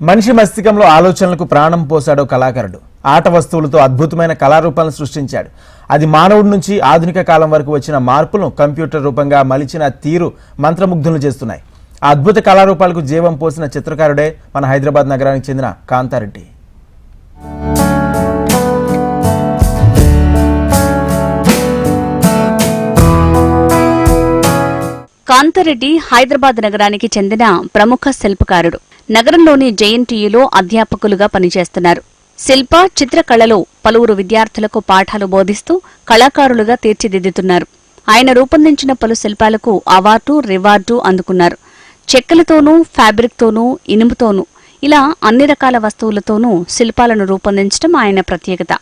మనిషి మస్తికంలో ఆలోచనలకు ప్రాణం పోశాడో కళాకారుడు. ఆట వస్తువులతో అద్భుతమైన కళారూపాలను సృష్టించాడు. అది మానవుడి నుంచి ఆధునిక కాలం వరకు వచ్చిన మార్పులను కంప్యూటర్ రూపంగా మలిచిన తీరు మంత్రముగ్ధులు చేస్తున్నాయి. ఆ అద్భుత కళారూపాలకు జీవం పోసిన చిత్రకారుడే మన హైదరాబాద్ నగరానికి చెందిన కాంతారెడ్డి. కాంతారెడ్డి హైదరాబాద్ నగరానికి చెందిన ప్రముఖ శిల్పకారుడు. నగరంలోని జేఎన్టీయూలో అధ్యాపకులుగా పనిచేస్తున్నారు. శిల్ప చిత్రకళలో పలువురు విద్యార్థులకు పాఠాలు బోధిస్తూ కళాకారులుగా తీర్చిదిద్దుతున్నారు. ఆయన రూపొందించిన పలు శిల్పాలకు అవార్డు రివార్డు అందుకున్నారు. చెక్కలతోనూ ఫ్యాబ్రిక్తోనూ ఇనుముతోనూ ఇలా అన్ని రకాల వస్తువులతోనూ శిల్పాలను రూపొందించడం ఆయన ప్రత్యేకత.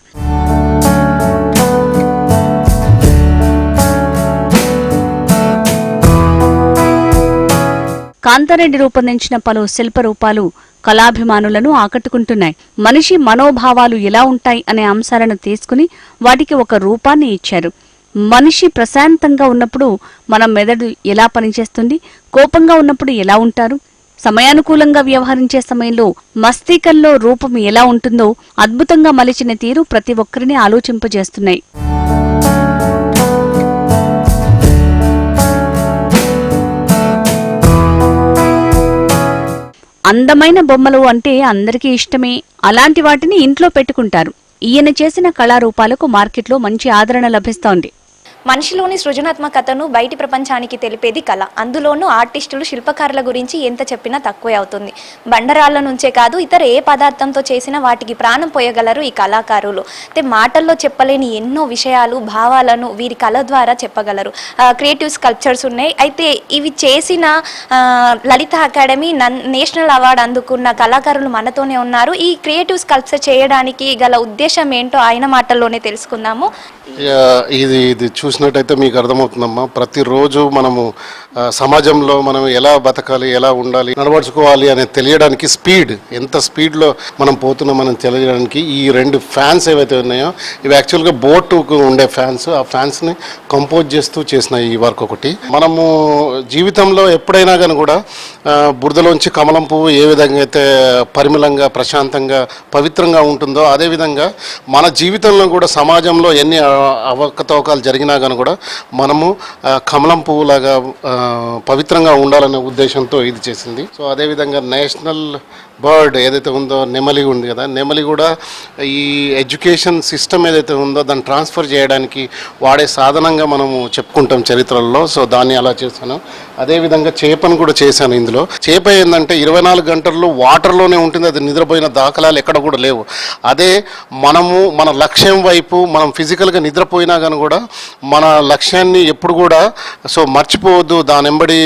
కాంతారెడ్డి రూపొందించిన పలు శిల్ప రూపాలు కళాభిమానులను ఆకట్టుకుంటున్నాయి. మనిషి మనోభావాలు ఎలా ఉంటాయి అనే అంశాలను తీసుకుని వాటికి ఒక రూపాన్ని ఇచ్చారు. మనిషి ప్రశాంతంగా ఉన్నప్పుడు మన మెదడు ఎలా పనిచేస్తుంది? కోపంగా ఉన్నప్పుడు ఎలా ఉంటారు? సమయానుకూలంగా వ్యవహరించే సమయంలో మస్తికల్లో రూపం ఎలా ఉంటుందో అద్భుతంగా మలిచిన తీరు ప్రతి ఒక్కరిని ఆలోచింపజేస్తున్నాయి. అందమైన బొమ్మలు అంటే అందరికీ ఇష్టమే. అలాంటి వాటిని ఇంట్లో పెట్టుకుంటారు. ఈయన చేసిన కళారూపాలకు మార్కెట్లో మంచి ఆదరణ లభిస్తోంది. మనిషిలోని సృజనాత్మకతను బయటి ప్రపంచానికి తెలిపేది కళ. అందులోనూ ఆర్టిస్టులు శిల్పకారుల గురించి ఎంత చెప్పినా తక్కువే అవుతుంది. బండరాళ్ళ నుంచే కాదు ఇతర ఏ పదార్థంతో చేసినా వాటికి ప్రాణం పోయగలరు ఈ కళాకారులు. అయితే మాటల్లో చెప్పలేని ఎన్నో విషయాలు భావాలను వీరి కళ ద్వారా చెప్పగలరు. క్రియేటివ్ స్కల్ప్చర్స్ ఉన్నాయి. అయితే ఇవి చేసిన లలిత అకాడమీ నన్ నేషనల్ అవార్డు అందుకున్న కళాకారులు మనతోనే ఉన్నారు. ఈ క్రియేటివ్ స్కల్ప్చర్ చేయడానికి గల ఉద్దేశం ఏంటో ఆయన మాటల్లోనే తెలుసుకుందాము. ఇది ఇది చూసి చూసినట్టయితే మీకు అర్థమవుతుందమ్మా. ప్రతిరోజు మనము సమాజంలో మనం ఎలా బతకాలి ఎలా ఉండాలి నడవడుచుకోవాలి అనేది తెలియడానికి స్పీడ్ ఎంత స్పీడ్లో మనం పోతున్నాం మనం తెలియడానికి ఈ రెండు ఫ్యాన్స్ ఏవైతే ఉన్నాయో ఇవి యాక్చువల్గా బోటుకు ఉండే ఫ్యాన్స్ ఆ ఫ్యాన్స్ని కంపోజ్ చేస్తూ చేసిన ఈ వర్క్ ఒకటి. మనము జీవితంలో ఎప్పుడైనా కానీ కూడా బురదలోంచి కమలం పువ్వు ఏ విధంగా అయితే పరిమళంగా ప్రశాంతంగా పవిత్రంగా ఉంటుందో అదేవిధంగా మన జీవితంలో కూడా సమాజంలో ఎన్ని అవకతవకాలు జరిగినా కానీ కూడా మనము కమలం పువ్వులాగా పవిత్రంగా ఉండాలనే ఉద్దేశంతో ఇది చేసింది. సో అదేవిధంగా నేషనల్ బర్డ్ ఏదైతే ఉందో నెమలి ఉంది కదా నెమలి కూడా ఈ ఎడ్యుకేషన్ సిస్టమ్ ఏదైతే ఉందో దాన్ని ట్రాన్స్ఫర్ చేయడానికి వాడే సాధనంగా మనము చెప్పుకుంటాం చరిత్రలో. సో దాన్ని అలా చేశాను. అదేవిధంగా చేపను కూడా చేశాను ఇందులో. చేప ఏంటంటే ఇరవై నాలుగు గంటల్లో వాటర్లోనే ఉంటుంది అది నిద్రపోయిన దాఖలాలు ఎక్కడ కూడా లేవు. అదే మనము మన లక్ష్యం వైపు మనం ఫిజికల్గా నిద్రపోయినా కానీ కూడా మన లక్ష్యాన్ని ఎప్పుడు కూడా సో మర్చిపోవద్దు దాని వెంబడి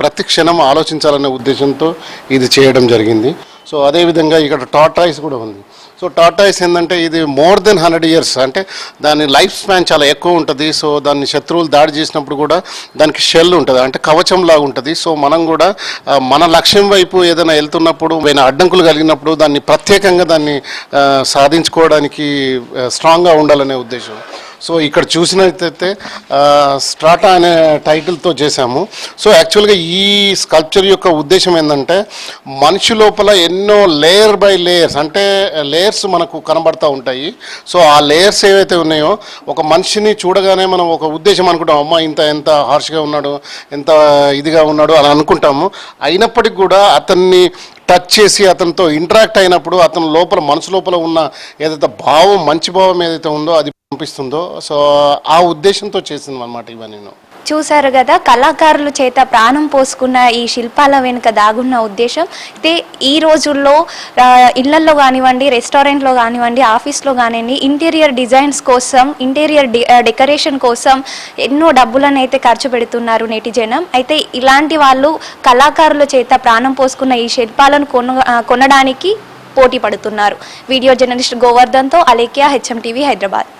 ప్రతి క్షణం ఆలోచించాలనే ఉద్దేశంతో ఇది చేయడం జరిగింది. సో అదేవిధంగా ఇక్కడ టాటాయిస్ కూడా ఉంది. సో టాటాయిస్ ఏంటంటే ఇది మోర్ దెన్ హండ్రెడ్ ఇయర్స్ అంటే దాని లైఫ్ స్పాన్ చాలా ఎక్కువ ఉంటుంది. సో దాన్ని శత్రువులు దాడి చేసినప్పుడు కూడా దానికి షెల్ ఉంటుంది. అంటే కవచం లాగా ఉంటుంది. సో మనం కూడా మన లక్ష్యం వైపు ఏదైనా వెళ్తున్నప్పుడు ఏమైనా అడ్డంకులు కలిగినప్పుడు దాన్ని ప్రత్యేకంగా దాన్ని సాధించుకోవడానికి స్ట్రాంగ్గా ఉండాలనే ఉద్దేశం. సో ఇక్కడ చూసినట్టయితే స్ట్రాటా అనే టైటిల్తో చేశాము. సో యాక్చువల్గా ఈ స్కల్ప్చర్ యొక్క ఉద్దేశం ఏంటంటే మనిషి లోపల ఎన్నో లేయర్ బై లేయర్స్ అంటే లేయర్స్ మనకు కనబడతా ఉంటాయి. సో ఆ లేయర్స్ ఏవైతే ఉన్నాయో ఒక మనిషిని చూడగానే మనం ఒక ఉద్దేశం అనుకుంటాం అమ్మ ఇంత ఎంత హార్ష్గా ఉన్నాడు ఎంత ఇదిగా ఉన్నాడు అని అనుకుంటాము. అయినప్పటికీ కూడా అతన్ని టచ్ చేసి అతనితో ఇంటరాక్ట్ అయినప్పుడు అతని లోపల మనసు లోపల ఉన్న ఏదైతే భావం మంచి భావం ఏదైతే ఉందో అది పంపిస్తుందో సో ఆ ఉద్దేశంతో చేసింది అనమాట ఇవన్నీ నేను. చూశారు కదా కళాకారుల చేత ప్రాణం పోసుకున్న ఈ శిల్పాల వెనుక దాగున్న ఉద్దేశం. అయితే ఈ రోజుల్లో ఆ, ఇళ్ళల్లో కానివ్వండి రెస్టారెంట్లో కానివ్వండి ఆఫీస్లో కానివ్వండి ఇంటీరియర్ డిజైన్స్ కోసం ఇంటీరియర్ డెకరేషన్ కోసం ఎన్నో డబ్బులను అయితే ఖర్చు పెడుతున్నారు నేటి జనం అయితే ఇలాంటి వాళ్ళు కళాకారుల చేత ప్రాణం పోసుకున్న ఈ శిల్పాలను కొన కొనడానికి పోటీ పడుతున్నారు. Video journalist గోవర్ధన్తో Alekhya H M TV Hyderabad.